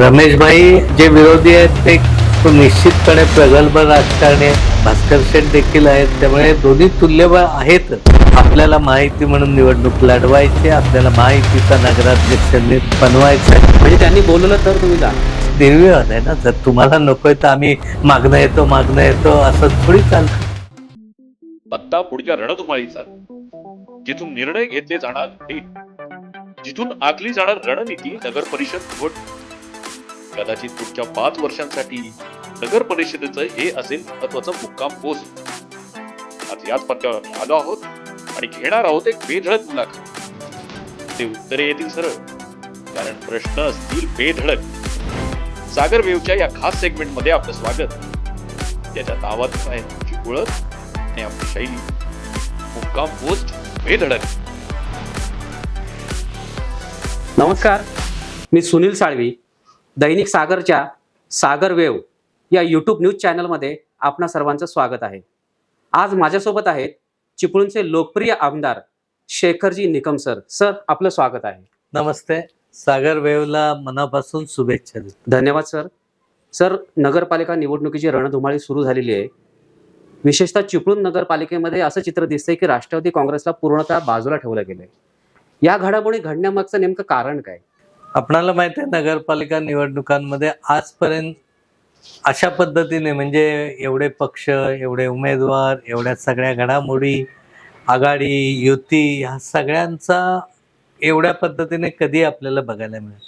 रमेशभाई जे विरोधी आहेत ते निश्चितपणे प्रगल्भ राजकारणी आहेत. भास्कर शेठ देखील आहेत. त्यामुळे दोन्ही तुल्यबळ आहेत. आपल्याला माहिती म्हणून निवडणूक लढवायची आपल्याला माहितीचा नगराध्यक्ष बनवायचा आहे. म्हणजे त्यांनी बोलवलं तर तुम्ही जा. निर्विवाद आहे ना? जर तुम्हाला नकोय तर आम्ही मागणं येतो मागणं येतो असं थोडी चालतं. पत्ता पुढच्या रणधुमाळीचा. जिथून निर्णय घेतले जाणार जिथून आखली जाणार रणनीती नगर परिषद कदाचित पुढच्या पाच वर्षांसाठी नगर परिषदेचं हे असेल महत्वाचं मुक्काम पोस्ट आज याच पत्त्यावर आलो आहोत आणि घेणार आहोत एक बेधडक मुलाखत. ते उत्तरे येतील सरळ कारण प्रश्न असतील बेधडक. सागर वेवच्या या खास सेगमेंटमध्ये आपलं स्वागत. त्याच्या नावात आहे तुमची ओळख आणि आपली शैली. मुक्काम पोस्ट बेधडक. नमस्कार मी सुनील साळवी दैनिक सागरच्या सागर वेव या यूट्यूब न्यूज चॅनलमध्ये आपणा सर्वांचं स्वागत आहे. आज माझ्यासोबत आहेत चिपळूणचे लोकप्रिय आमदार शेखरजी निकम सर. सर आपलं स्वागत आहे. नमस्ते. सागर वेवला मनापासून शुभेच्छा देतो. धन्यवाद सर. सर नगरपालिका निवडणुकीची रणधुमाळी सुरू झालेली आहे. विशेषतः चिपळूण नगरपालिकेमध्ये असं चित्र दिसतंय की राष्ट्रवादी काँग्रेसला पूर्णतः बाजूला ठेवलं गेलंय. या घडामोडी घडण्यामागचं नेमकं कारण काय? आपणाला माहिती आहे नगरपालिका निवडणुकांमध्ये आजपर्यंत अशा पद्धतीने म्हणजे एवढे पक्ष एवढे उमेदवार एवढ्या सगळ्या घडामोडी आघाडी युती ह्या सगळ्यांचा एवढ्या पद्धतीने कधी आपल्याला बघायला मिळेल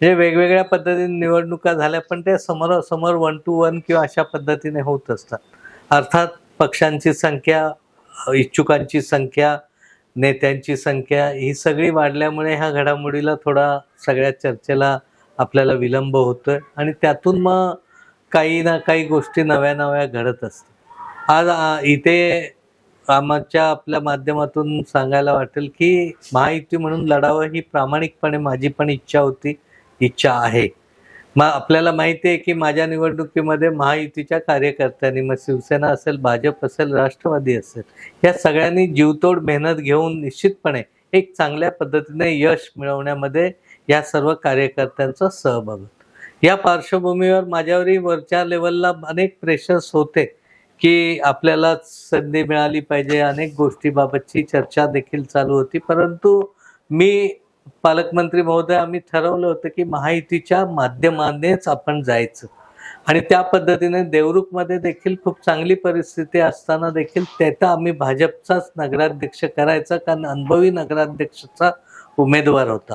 म्हणजे वेगवेगळ्या पद्धतीने निवडणुका झाल्या पण त्या समोरासमोर वन टू वन किंवा अशा पद्धतीने होत असतात. अर्थात पक्षांची संख्या इच्छुकांची संख्या नेत्यांची संख्या ही सगळी वाढल्यामुळे ह्या घडामोडीला थोडा सगळ्या चर्चेला आपल्याला विलंब होतोय आणि त्यातून मग काही ना काही गोष्टी नव्या नव्या घडत असतात. आज इथे आमच्या आपल्या माध्यमातून सांगायला वाटेल की महायुती म्हणून लढावं ही प्रामाणिकपणे माझी पण इच्छा होती. इच्छा आहे. मग आपल्याला माहिती आहे की माझ्या निवडणुकीमध्ये महायुतीच्या कार्यकर्त्यांनी मग शिवसेना असेल भाजप असेल राष्ट्रवादी असेल या सगळ्यांनी जीवतोड मेहनत घेऊन निश्चितपणे एक चांगल्या पद्धतीने यश मिळवण्यामध्ये या सर्व कार्यकर्त्यांचा सहभाग या पार्श्वभूमीवर माझ्यावरही वरच्या लेवलला अनेक प्रेशर्स होते की आपल्याला संधी मिळाली पाहिजे अनेक गोष्टीबाबतची चर्चा देखील चालू होती परंतु मी पालकमंत्री महोदय आम्ही ठरवलं होतं की माहितीच्या माध्यमानेच आपण जायचं. आणि त्या पद्धतीने देवरुखमध्ये देखील खूप चांगली परिस्थिती असताना देखील त्याचा आम्ही भाजपचाच नगराध्यक्ष करायचा कारण अनुभवी नगराध्यक्षचा उमेदवार होता.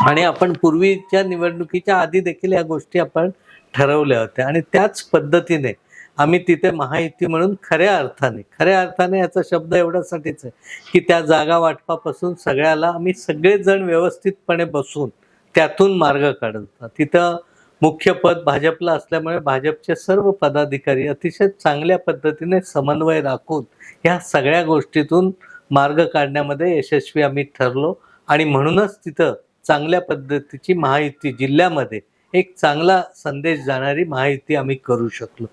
आणि आपण पूर्वीच्या निवडणुकीच्या आधी देखील या गोष्टी आपण ठरवल्या होत्या. आणि त्याच पद्धतीने आम्ही तिथे महायुती म्हणून खऱ्या अर्थाने खऱ्या अर्थाने याचा शब्द एवढ्यासाठीच आहे की त्या जागा वाटपापासून सगळ्याला आम्ही सगळेजण व्यवस्थितपणे बसून त्यातून मार्ग काढत तिथं मुख्य पद भाजपला असल्यामुळे भाजपचे सर्व पदाधिकारी अतिशय चांगल्या पद्धतीने समन्वय राखून ह्या सगळ्या गोष्टीतून मार्ग काढण्यामध्ये यशस्वी आम्ही ठरलो आणि म्हणूनच तिथं चांगल्या पद्धतीची महायुती जिल्ह्यामध्ये एक चांगला संदेश जाणारी महायुती आम्ही करू शकलो.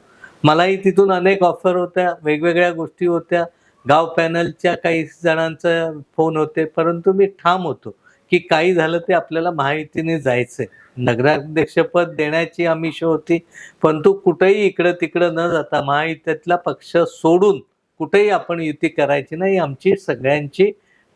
मलाही तिथून अनेक ऑफर होत्या वेगवेगळ्या गोष्टी होत्या. गाव पॅनलच्या काही जणांचा फोन होते परंतु मी ठाम होतो की काही झालं ते आपल्याला माहितीने जायचंय. नगराध्यक्षपद देण्याची आमिष होती परंतु कुठेही इकडं तिकडं न जाता महायुतीतला पक्ष सोडून कुठेही आपण युती करायची नाही आमची सगळ्यांची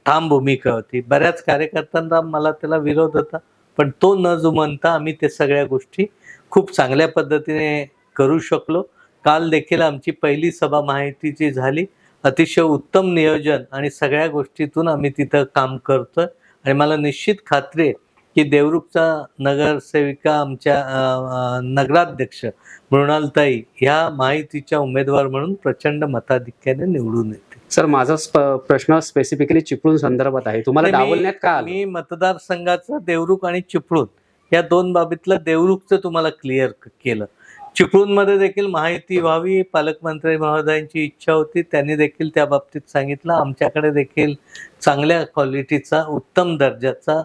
ठाम भूमिका होती. बऱ्याच कार्यकर्त्यांना मला त्याला विरोध होता पण तो न जुमनता आम्ही ते सगळ्या गोष्टी खूप चांगल्या पद्धतीने करू शकलो. काल देखील आमची पहिली सभा माहितीची झाली. अतिशय उत्तम नियोजन आणि सगळ्या गोष्टीतून आम्ही तिथं काम करतोय. आणि मला निश्चित खात्री आहे की देवरुखचा नगरसेविका आमच्या नगराध्यक्ष मृणालताई ह्या माहितीच्या उमेदवार म्हणून प्रचंड मताधिक्याने निवडून येते सर माझा प्रश्न स्पेसिफिकली चिपळूण संदर्भात आहे. तुम्हाला डावलण्यात का मी मतदारसंघाचं देवरुख आणि चिपळूण या दोन बाबीतलं देवरुखचं तुम्हाला क्लिअर केलं. चिपळूणमध्ये देखील माहिती व्हावी पालकमंत्री महोदयांची इच्छा होती त्यांनी देखील त्या बाबतीत सांगितलं. आमच्याकडे देखील चांगल्या क्वालिटीचा उत्तम दर्जाचा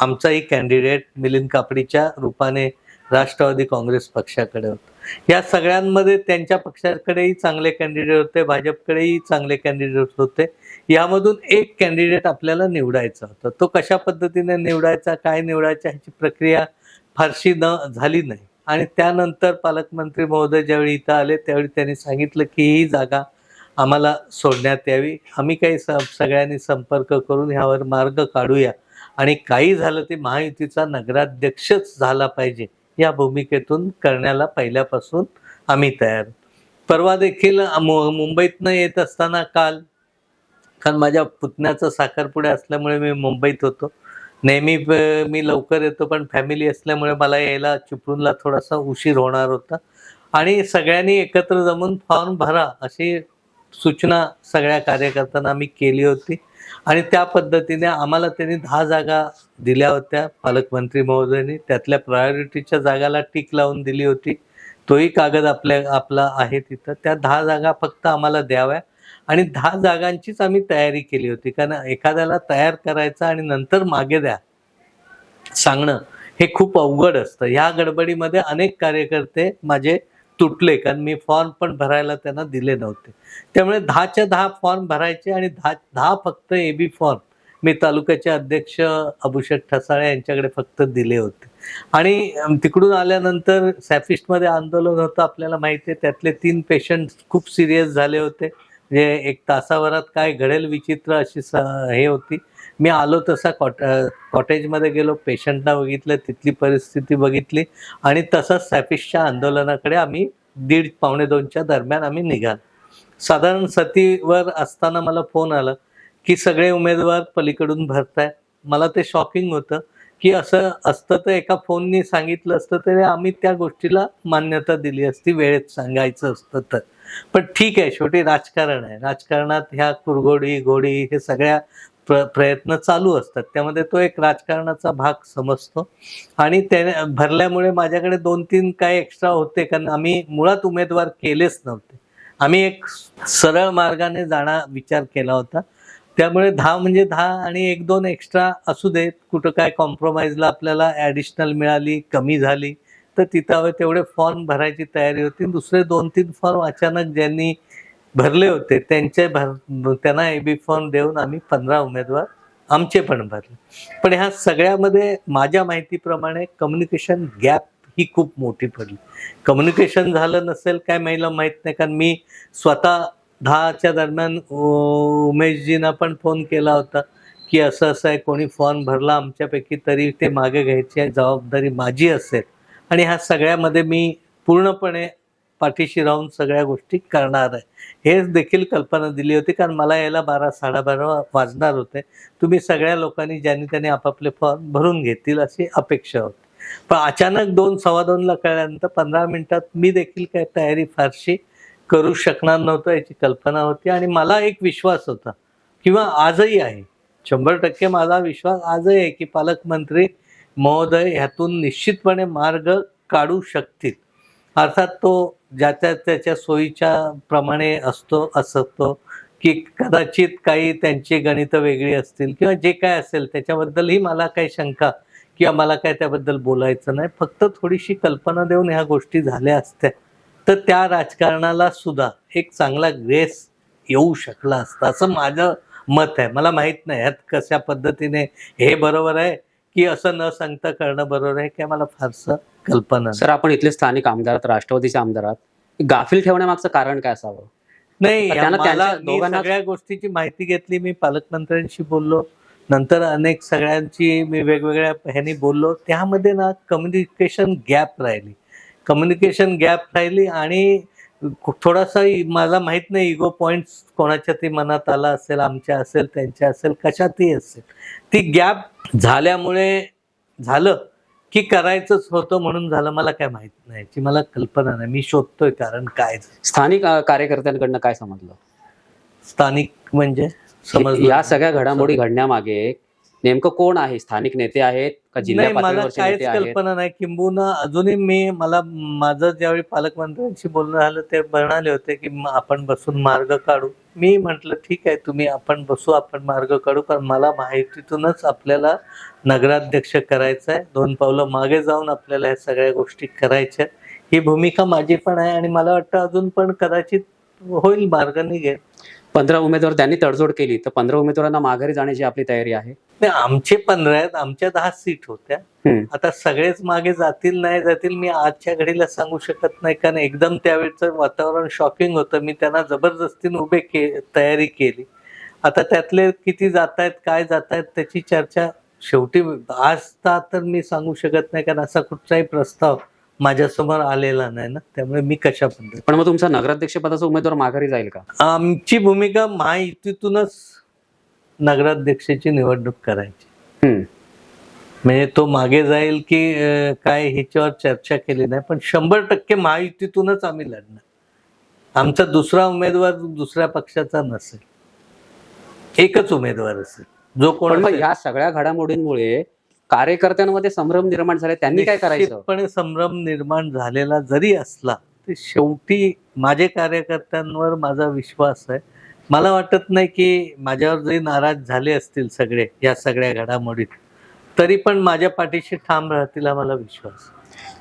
आमचाही कॅन्डिडेट मिलिंद कापडीच्या रूपाने राष्ट्रवादी काँग्रेस पक्षाकडे होता. या सगळ्यांमध्ये त्यांच्या पक्षाकडेही चांगले कॅन्डिडेट होते भाजपकडेही चांगले कॅन्डिडेट होते. यामधून एक कॅन्डिडेट आपल्याला निवडायचा होता. तो कशा पद्धतीने निवडायचा काय निवडायचा ह्याची प्रक्रिया फारशी न झाली नाही. आणि त्यानंतर पालकमंत्री महोदय ज्यावेळी इथं आले त्यावेळी त्यांनी सांगितलं की ही जागा आम्हाला सोडण्यात यावी. आम्ही काही स सगळ्यांनी संपर्क करून ह्यावर मार्ग काढूया. आणि काही झालं ते महायुतीचा नगराध्यक्षच झाला पाहिजे या भूमिकेतून करण्याला पहिल्यापासून आम्ही तयार. परवा देखील मु- मुंबईतनं येत असताना काल कारण माझ्या पुतण्याचं साखरपुडे असल्यामुळे मी मुंबईत होतो. नेहमी ब- मी लवकर येतो पण फॅमिली असल्यामुळे मला यायला चिपळूणला थोडासा उशीर होणार होता. आणि सगळ्यांनी एकत्र जमून फॉर्म भरा अशी सूचना सगळ्या कार्यकर्त्यांना आम्ही केली होती. आणि त्या पद्धतीने आम्हाला त्यांनी दहा जागा दिल्या होत्या पालकमंत्री महोदयांनी. त्यातल्या प्रायोरिटीच्या जागाला टीक लावून दिली होती. तोही कागद आपल्या आपला आहे तिथं. त्या दहा जागा फक्त आम्हाला द्याव्या. आणि दहा जागांचीच आम्ही तयारी केली होती. कारण एखाद्याला तयार करायचं आणि नंतर मागे द्या सांगणं हे खूप अवघड असतं. ह्या गडबडीमध्ये अनेक कार्यकर्ते माझे तुटले कारण मी फॉर्म पण भरायला त्यांना दिले नव्हते. त्यामुळे दहाच्या दहा फॉर्म भरायचे आणि दहा दहा फक्त ए बी फॉर्म मी तालुक्याचे अध्यक्ष अभिषेक ठसाळे यांच्याकडे फक्त दिले होते. आणि तिकडून आल्यानंतर सॅफिस्टमध्ये आंदोलन होतं आपल्याला माहिती आहे त्यातले तीन पेशंट खूप सिरियस झाले होते. म्हणजे एक तासाभरात काय घडेल विचित्र अशी स हे होती. मी आलो तसा कॉट कॉटेजमध्ये गेलो पेशंटना बघितलं तिथली परिस्थिती बघितली आणि तसंच सॅफिसच्या आंदोलनाकडे आम्ही दीड पावणे दोनच्या दरम्यान आम्ही निघालो. साधारण सतीवर असताना मला फोन आला की सगळे उमेदवार पलीकडून भरताय मला ते शॉकिंग होतं. की असं असतं तर एका फोननी सांगितलं असतं तरी आम्ही त्या गोष्टीला मान्यता दिली असती वेळेत सांगायचं असतं तर. पण ठीक आहे शेवटी राजकारण आहे. राजकारणात ह्या कुरघोडी घोडी हे सगळ्या प्र प्रयत्न चालू असतात. त्यामध्ये तो एक राजकारणाचा भाग समजतो. आणि त्या भरल्यामुळे माझ्याकडे दोन तीन काय एक्स्ट्रा होते कारण आम्ही मुळात उमेदवार केलेच नव्हते. आम्ही एक सरळ मार्गाने जाणा विचार केला होता. त्यामुळे दहा म्हणजे दहा आणि एक दोन एक्स्ट्रा असू देत. कुठं काय कॉम्प्रोमाइजला आपल्याला ॲडिशनल मिळाली कमी झाली तर तिथं हवे तेवढे फॉर्म भरायची तयारी होती. दुसरे दोन तीन फॉर्म अचानक ज्यांनी भरले होते त्यांचे भर त्यांना ए बी फॉर्म देऊन आम्ही पंधरा उमेदवार आमचे पण भरले. पण ह्या सगळ्यामध्ये माझ्या माहितीप्रमाणे कम्युनिकेशन गॅप ही खूप मोठी पडली. कम्युनिकेशन झालं नसेल काय महिला माहीत नाही कारण मी स्वतः दहाच्या दरम्यान उ- उमेशजींना पण फोन केला होता की असं असं आहे कोणी फॉर्म भरला आमच्यापैकी तरी ते मागे घ्यायची जबाबदारी माझी असेल. आणि ह्या सगळ्यामध्ये मी पूर्णपणे पाठीशी राहून सगळ्या गोष्टी करणार आहे. हेच देखील कल्पना दिली होती कारण मला यायला बारा साडेबारा वाजणार होते. तुम्ही सगळ्या लोकांनी ज्यांनी त्यांनी आपापले फॉर्म भरून घेतील अशी अपेक्षा होती. पण अचानक दोन सव्वा दोनला कळल्यानंतर पंधरा मिनिटात मी देखील काय तयारी फारशी करू शकणार नव्हतं याची कल्पना होती. आणि मला एक विश्वास होता किंवा आजही आहे. शंभर टक्के माझा विश्वास आजही आहे की पालकमंत्री महोदय ह्यातून निश्चितपणे मार्ग काढू शकतील. अर्थात तो ज्याच्या त्याच्या सोयीच्या प्रमाणे असतो असतो की कदाचित काही त्यांची गणितं वेगळी असतील किंवा जे काय असेल त्याच्याबद्दलही मला काही शंका किंवा मला काय त्याबद्दल बोलायचं नाही. फक्त थोडीशी कल्पना देऊन ह्या गोष्टी झाल्या असत्या. तर त्या राजकारणाला सुद्धा एक चांगला ग्रेस येऊ शकला असता असं माझं मत आहे. मला माहीत नाही ह्यात कशा पद्धतीने हे बरोबर आहे की असं न सांगता करणं बरोबर आहे की मला फारसं कल्पना. सर आपण इथले स्थानिक आमदार आहात, राष्ट्रवादीचे आमदार आहात. गाफील ठेवण्यामागचं कारण काय असावं? नाही पण त्यांना मला त्यांच्या मी दोघांना- सगळ्या गोष्टीची माहिती घेतली मी पालकमंत्र्यांशी बोललो नंतर अनेक सगळ्यांची मी वेगवेगळ्या ह्यांनी बोललो. त्यामध्ये ना कम्युनिकेशन गॅप राहिली. कम्युनिकेशन गॅप राहिली आणि थोडासा मला माहीत नाही इगो पॉइंट्स कोणाच्या ती मनात आला असेल आमच्या असेल त्यांच्या असेल कशातही असेल. ती गॅप झाल्यामुळे झालं की करायचंच होतं म्हणून झालं मला काय माहीत नाही. याची मला कल्पना नाही. मी शोधतोय कारण काय. स्थानिक कार्यकर्त्यांकडनं काय समजलं? स्थानिक म्हणजे? समजलं या सगळ्या घडामोडी घडण्यामागे नेमकं कोण आहे? स्थानिक नेते आहेत का जिल्हा नाही मला पातळीवरचे काहीच नेते आहेत? कल्पना नाही. किंबहुना अजूनही मी मला माझं ज्यावेळी पालकमंत्र्यांशी बोलणं झालं ते म्हणाले होते की म- आपण बसून मार्ग काढू. मी म्हंटल ठीक आहे तुम्ही आपण बसू आपण मार्ग काढू. कारण मला माहितीतूनच आपल्याला नगराध्यक्ष करायचं आहे. दोन पावलं मागे जाऊन आपल्याला ह्या सगळ्या गोष्टी करायच्या ही भूमिका माझी पण आहे आणि मला वाटतं अजून पण कदाचित होईल मार्ग निघेल. पंधरा उमेदवार त्यांनी तडजोड केली. तर पंधरा उमेदवारांना माघारी जाण्याची आपली तयारी आहे. नाही आमचे पंधरा आहेत. आमच्या दहा सीट होत्या. आता सगळेच मागे जातील नाही जातील मी आजच्या घडीला सांगू शकत नाही. कारण एकदम त्यावेळेचं वातावरण शॉकिंग होतं. मी त्यांना जबरदस्तीने उभे के तयारी केली. आता त्यातले किती जात आहेत काय जात आहेत त्याची चर्चा शेवटी आज तर मी सांगू शकत नाही. कारण असा कुठलाही प्रस्ताव माझ्यासमोर आलेला नाही ना त्यामुळे मी कशा पद्धती पण मग तुमचा नगराध्यक्ष पदाचा उमेदवार माघारी जाईल का? आमची भूमिका महायुतीतूनच नगराध्यक्षाची निवडणूक करायची. म्हणजे तो मागे जाईल की अं, काय ह्याच्यावर चर्चा केली नाही पण शंभर टक्के महायुतीतूनच आम्ही लढणार. आमचा दुसरा उमेदवार दुसऱ्या पक्षाचा नसेल. एकच उमेदवार असेल. जो कोण पण मग असेल. या सगळ्या घडामोडींमुळे कार्यकर्त्यांमध्ये संभ्रम निर्माण झाले त्यांनी काय करायचं? निश्चितपणे संभ्रम निर्माण झालेला जरी असला ते शेवटी माझे कार्यकर्त्यांवर माझा विश्वास आहे. मला वाटत नाही की माझ्यावर जरी नाराज झाले असतील सगळे या सगळ्या घडामोडीत तरी पण माझ्या पाठीशी ठाम राहतील हा मला विश्वास.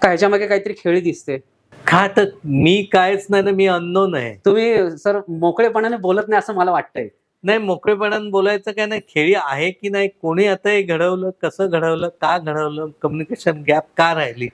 का ह्याच्यामागे काहीतरी खेळी दिसते? का तर मी कायच नाही ना मी अननोन आहे. तुम्ही सर मोकळेपणाने बोलत नाही असं मला वाटतंय. नाही मोकळेपणाने बोलायचं काय नाही खेळी आहे की नाही कोणी आता हे घडवलं कसं घडवलं का घडवलं कम्युनिकेशन गॅप का राहिली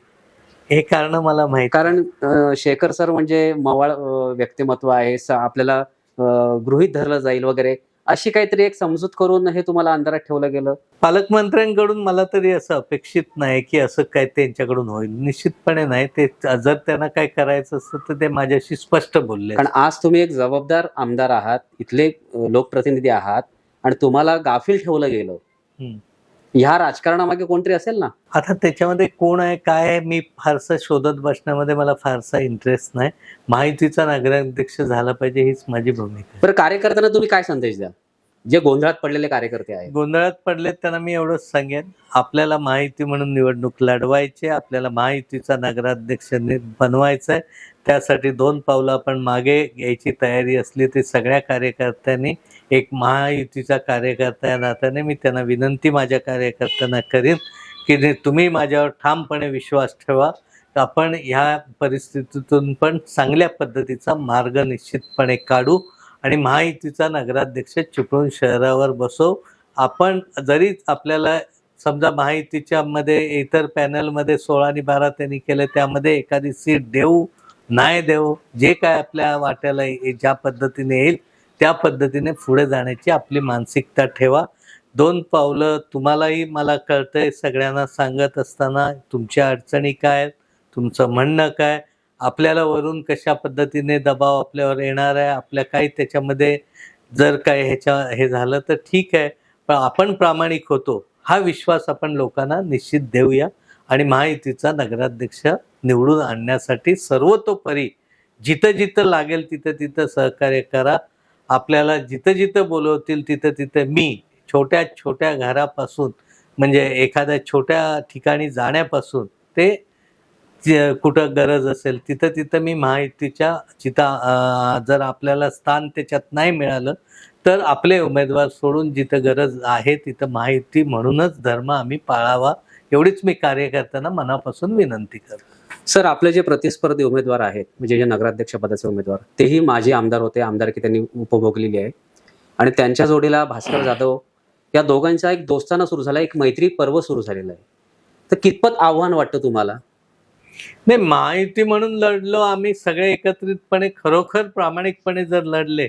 हे कारण मला माहिती कारण अं, शेखर सर म्हणजे मवाळ अं, व्यक्तिमत्व आहे स- आपल्याला अं, गृहीत धरलं जाईल वगैरे. अशी काहीतरी एक समजूत करून हे तुम्हाला अंधारात ठेवलं गेलं? पालकमंत्र्यांकडून मला तरी असं अपेक्षित नाही की असं काय त्यांच्याकडून होईल. निश्चितपणे नाही. ते जर त्यांना काय करायचं असतं तर ते माझ्याशी स्पष्ट बोलले. कारण आज तुम्ही एक जबाबदार आमदार आहात. इथले लोकप्रतिनिधी आहात. आणि तुम्हाला गाफील ठेवलं गेलं. ह्या राजकारणामागे कोणतरी असेल ना? आता त्याच्यामध्ये कोण आहे काय आहे मी फारसं शोधत बसण्यामध्ये मला फारसा इंटरेस्ट नाही. माहितीचा नगराध्यक्ष झाला पाहिजे हीच माझी भूमिका. बरं कार्यकर्त्यांना तुम्ही काय संदेश द्या जे गोंधळात पडलेले कार्यकर्ते आहेत. गोंधळात पडले त्यांना मी एवढंच सांगेन. आपल्याला माहिती म्हणून निवडणूक लढवायची आपल्याला माहितीचा नगराध्यक्ष बनवायचा आहे त्यासाठी दोन पावलं आपण मागे घ्यायची तयारी असली ते सगळ्या कार्यकर्त्यांनी एक महायुतीचा कार्यकर्ता या नात्याने मी त्यांना विनंती माझ्या कार्यकर्त्यांना करीन की तुम्ही माझ्यावर ठामपणे विश्वास ठेवा. आपण ह्या परिस्थितीतून पण चांगल्या पद्धतीचा मार्ग निश्चितपणे काढू आणि महायुतीचा नगराध्यक्ष चिपळूण शहरावर बसवू आपण जरी आपल्याला समजा महायुतीच्या मध्ये इतर पॅनलमध्ये सोळा आणि बारा त्यांनी केलं त्यामध्ये एखादी सीट देऊ नाही देऊ जे काय आपल्या वाट्याला ज्या पद्धतीने येईल त्या पद्धतीने पुढे जाण्याची आपली मानसिकता ठेवा. दोन पावलं तुम्हालाही मला कळतंय. सगळ्यांना सांगत असताना तुमच्या अडचणी काय तुमचं म्हणणं काय? आपल्याला वरून कशा पद्धतीने दबाव आपल्यावर येणार आहे? आपल्या काही त्याच्यामध्ये जर काय ह्याच्या हे झालं तर ठीक आहे. पण आपण प्रामाणिक होतो. हा विश्वास आपण लोकांना निश्चित देऊया आणि महायुतीचा नगराध्यक्ष निवडून आणण्यासाठी सर्वतोपरी जिथं जिथं लागेल तिथं तिथं सहकार्य करा. आपल्याला जिथं जिथं बोलवतील तिथं तिथं मी छोट्या छोट्या घरापासून म्हणजे एखाद्या छोट्या ठिकाणी जाण्यापासून ते कुठं गरज असेल तिथं तिथं मी माहितीच्या जिथं जर आपल्याला स्थान त्याच्यात नाही मिळालं तर आपले उमेदवार सोडून जिथं गरज आहे तिथं माहिती म्हणूनच धर्म आम्ही पाळावा एवढीच मी कार्यकर्त्यांना मनापासून विनंती करतो. सर आपले जे प्रतिस्पर्धी उमेदवार आहेत म्हणजे जे नगराध्यक्ष पदाचे उमेदवार तेही माजी आमदार होते आमदारकी त्यांनी उपभोगलेली आहे. आणि त्यांच्या जोडीला भास्कर जाधव या दोघांचा एक दोस्ताना सुरू झाला एक मैत्री पर्व सुरू झालेलं आहे. तर कितपत आव्हान वाटतं तुम्हाला? नाही माहिती म्हणून लढलो आम्ही सगळे एकत्रितपणे खरोखर प्रामाणिकपणे जर लढले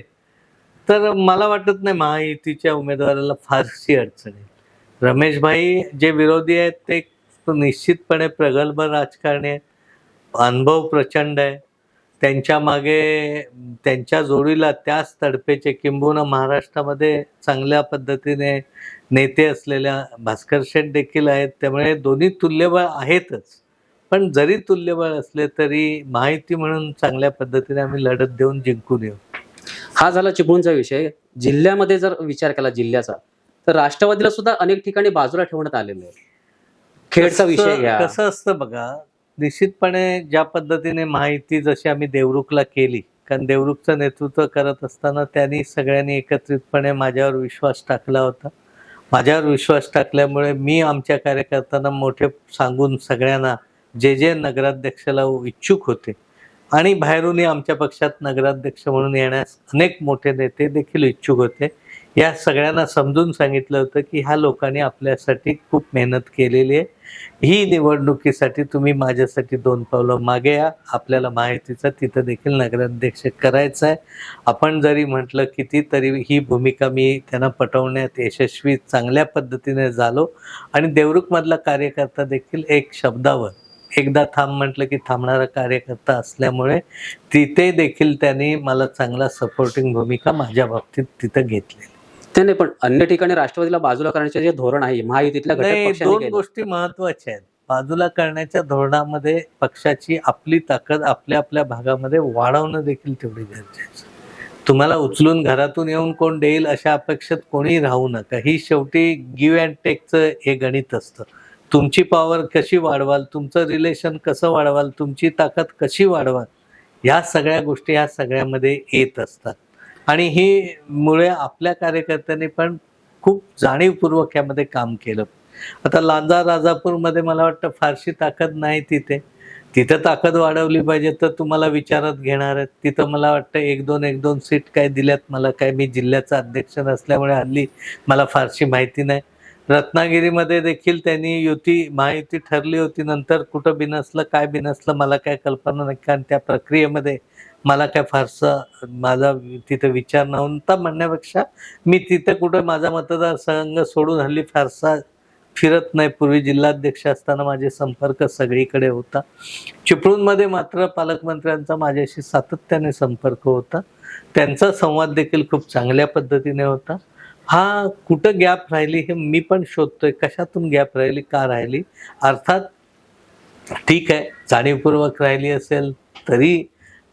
तर मला वाटत नाही महायुतीच्या उमेदवाराला फारशी अडचण आहे रमेश भाई जे विरोधी आहेत ते निश्चितपणे प्रगल्भ राजकारणी आहेत. अनुभव प्रचंड आहे. त्यांच्या मागे त्यांच्या जोडीला त्याच तडफेचे किंबहुना महाराष्ट्रामध्ये चांगल्या पद्धतीने नेते असलेल्या भास्कर शेठ देखील आहेत. त्यामुळे दोन्ही तुल्यबळ आहेतच. पण जरी तुल्यबळ असले तरी माहिती म्हणून चांगल्या पद्धतीने आम्ही लढत देऊन जिंकून येऊ. हा झाला चिपळूणचा विषय. जिल्ह्यामध्ये जर विचार केला जिल्ह्याचा तर राष्ट्रवादीला सुद्धा अनेक ठिकाणी बाजूला ठेवण्यात आलेलं आहे. खेडचा विषय कसं असतं बघा निश्चितपणे ज्या पद्धतीने माहिती जशी आम्ही देवरुखला केली कारण देवरुखचं नेतृत्व करत असताना त्यांनी सगळ्यांनी एकत्रितपणे माझ्यावर विश्वास टाकला होता. माझ्यावर विश्वास टाकल्यामुळे मी आमच्या कार्यकर्त्यांना मोठे सांगून सगळ्यांना जे जे नगराध्यक्षाला इच्छुक होते आणि बाहेरूनही आमच्या पक्षात नगराध्यक्ष म्हणून येण्यास अनेक मोठे नेते देखील इच्छुक होते या सगळ्यांना समजून सांगितलं होतं की ह्या लोकांनी आपल्यासाठी खूप मेहनत केलेली आहे. ही निवडणुकीसाठी तुम्ही माझ्यासाठी दोन पावलं मागे या. आपल्याला माहितीचं तिथं देखील नगराध्यक्ष करायचं आहे आपण जरी म्हटलं किती तरी ही भूमिका मी त्यांना पटवण्यात यशस्वी चांगल्या पद्धतीने झालो. आणि देवरुखमधला कार्यकर्ता देखील एक शब्दावर एकदा थांब म्हटलं की थांबणारा कार्यकर्ता असल्यामुळे तिथे देखील त्यांनी मला चांगला सपोर्टिंग भूमिका माझ्या बाबतीत तिथं घेतली त्याने पण अन्य ठिकाणी राष्ट्रवादीला बाजूला करण्याचे जे धोरण आहे महायुतीतल्या घटक नाही पक्षांनी दोन केलं. गोष्टी महत्त्वाच्या आहेत. बाजूला करण्याच्या धोरणामध्ये पक्षाची आपली ताकद आपल्या आपल्या भागामध्ये वाढवणं देखील तेवढी गरजेचं तुम्हाला उचलून घरातून येऊन कोण देईल अशा अपेक्षेत कोणी राहू नका. ही शेवटी गिव्ह अँड टेकचं हे गणित असतं. तुमची पॉवर कशी वाढवाल तुमचं रिलेशन कसं वाढवाल तुमची ताकद कशी वाढवाल ह्या सगळ्या गोष्टी ह्या सगळ्यामध्ये येत असतात. आणि ही मुळे आपल्या कार्यकर्त्यांनी पण खूप जाणीवपूर्वक यामध्ये काम केलं. आता लांजा राजापूरमध्ये मला वाटतं फारशी ताकद नाही तिथे. तिथं ताकद वाढवली पाहिजे तर तुम्हाला विचारात घेणार आहेत. तिथं मला वाटतं एक दोन एक दोन सीट काय दिल्यात मला काय मी जिल्ह्याचा अध्यक्ष नसल्यामुळे हल्ली मला फारशी माहिती नाही. रत्नागिरीमध्ये देखील त्यांनी युती महायुती ठरली होती. नंतर कुठं बिनसलं काय बिनसलं मला काय कल्पना नाही. कारण त्या प्रक्रियेमध्ये मला काय फारसा माझा तिथं विचार नव्हता म्हणण्यापेक्षा मी तिथं कुठं माझा मतदारसंघ सोडून हल्ली फारसा फिरत नाही. पूर्वी जिल्हाध्यक्ष असताना माझे संपर्क सगळीकडे होता. चिपळूणमध्ये मात्र पालकमंत्र्यांचा माझ्याशी सातत्याने संपर्क होता. त्यांचा संवाद देखील खूप चांगल्या पद्धतीने होता. हा कुठं गॅप राहिली हे मी पण शोधतोय. कशातून गॅप राहिली का राहिली? अर्थात ठीक आहे जाणीवपूर्वक राहिली असेल तरी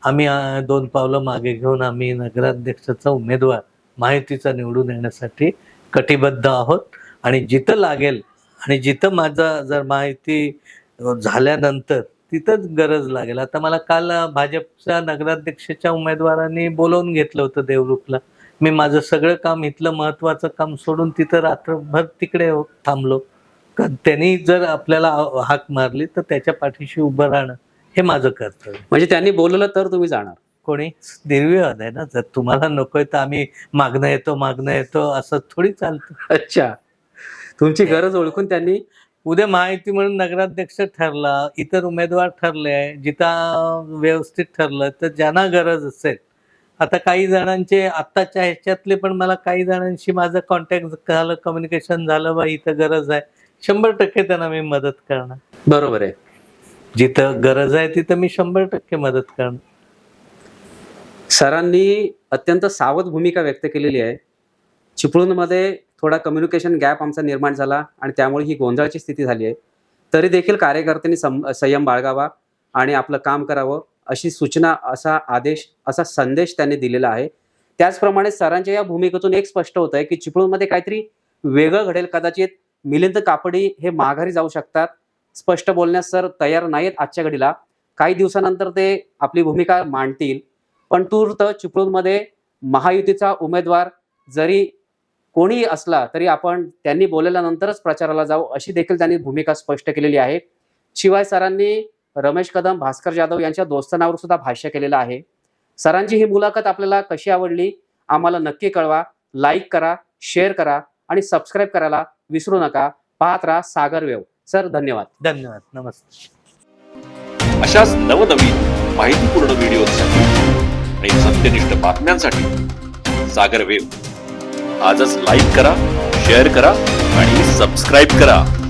आम्ही दोन पावलं मागे घेऊन आम्ही नगराध्यक्षाचा उमेदवार माहितीचा निवडून येण्यासाठी कटिबद्ध आहोत. आणि जिथं लागेल आणि जिथं माझा जर माहिती झाल्यानंतर तिथंच गरज लागेल. आता मला काल भाजपच्या नगराध्यक्षाच्या उमेदवारांनी बोलवून घेतलं होतं देवरुखला मी माझं सगळं काम इथलं महत्वाचं काम सोडून तिथं रात्रभर तिकडे थांबलो. त्यांनी जर आपल्याला हाक मारली तर त्याच्या पाठीशी उभं राहणं हे माझं कर्तव्य. म्हणजे त्यांनी बोलवलं तर तुम्ही जाणार. कोणी? निर्विवाद आहे ना? जर तुम्हाला नकोय तर आम्ही मागणं येतो मागणं येतो असं थोडी चालतं. अच्छा. तुमची गरज ओळखून त्यांनी उद्या माहिती म्हणून नगराध्यक्ष ठरला इतर उमेदवार ठरले जिथं व्यवस्थित ठरलं तर ज्यांना गरज असेल. आता काही जणांचे आत्ताच्या ह्याच्यातले पण मला काही जणांशी माझं कॉन्टॅक्ट झालं कम्युनिकेशन झालं बा इथं गरज आहे. शंभर टक्के त्यांना मी मदत करणार. बरोबर आहे. जिथं गरज आहे तिथं मी शंभर टक्के मदत करणार. सरांनी अत्यंत सावध भूमिका व्यक्त केलेली आहे. चिपळूणमध्ये थोडा कम्युनिकेशन गॅप आमचा निर्माण झाला आणि त्यामुळे ही गोंधळाची स्थिती झाली आहे. तरी देखील कार्यकर्त्यांनी सं संयम बाळगावा आणि आपलं काम करावं अशी सूचना असा आदेश असा संदेश त्यांनी दिलेला आहे. त्याचप्रमाणे सरांच्या या भूमिकेतून एक स्पष्ट होत आहे की चिपळूणमध्ये काहीतरी वेगळं घडेल. कदाचित मिलिंद कापडी हे माघारी जाऊ शकतात. स्पष्ट बोलण्यास सर तयार नाहीत आजच्या घडीला. काही दिवसानंतर ते आपली भूमिका मांडतील. पण तूर्त चिपळूणमध्ये महायुतीचा उमेदवार जरी कोणी असला तरी आपण त्यांनी बोलल्यानंतरच प्रचाराला जाऊ अशी देखील त्यांनी भूमिका स्पष्ट केलेली आहे. शिवाय सरांनी रमेश कदम भास्कर जाधव यांच्या दोस्तानावर सुद्धा भाष्य केलेलं आहे. सरांची ही मुलाखत आपल्याला कशी आवडली? आम्हाला नक्की कळवा. लाईक करा शेअर करा आणि सबस्क्राईब करायला विसरू नका. पाहत राहा सागर वेव. सर धन्यवाद. धन्यवाद. नमस्ते. अशाच नवनवीन माहितीपूर्ण व्हिडिओसाठी आणि सत्यनिष्ठ बातम्यांसाठी सागर वेव. आजच लाईक करा शेअर करा आणि सबस्क्राईब करा.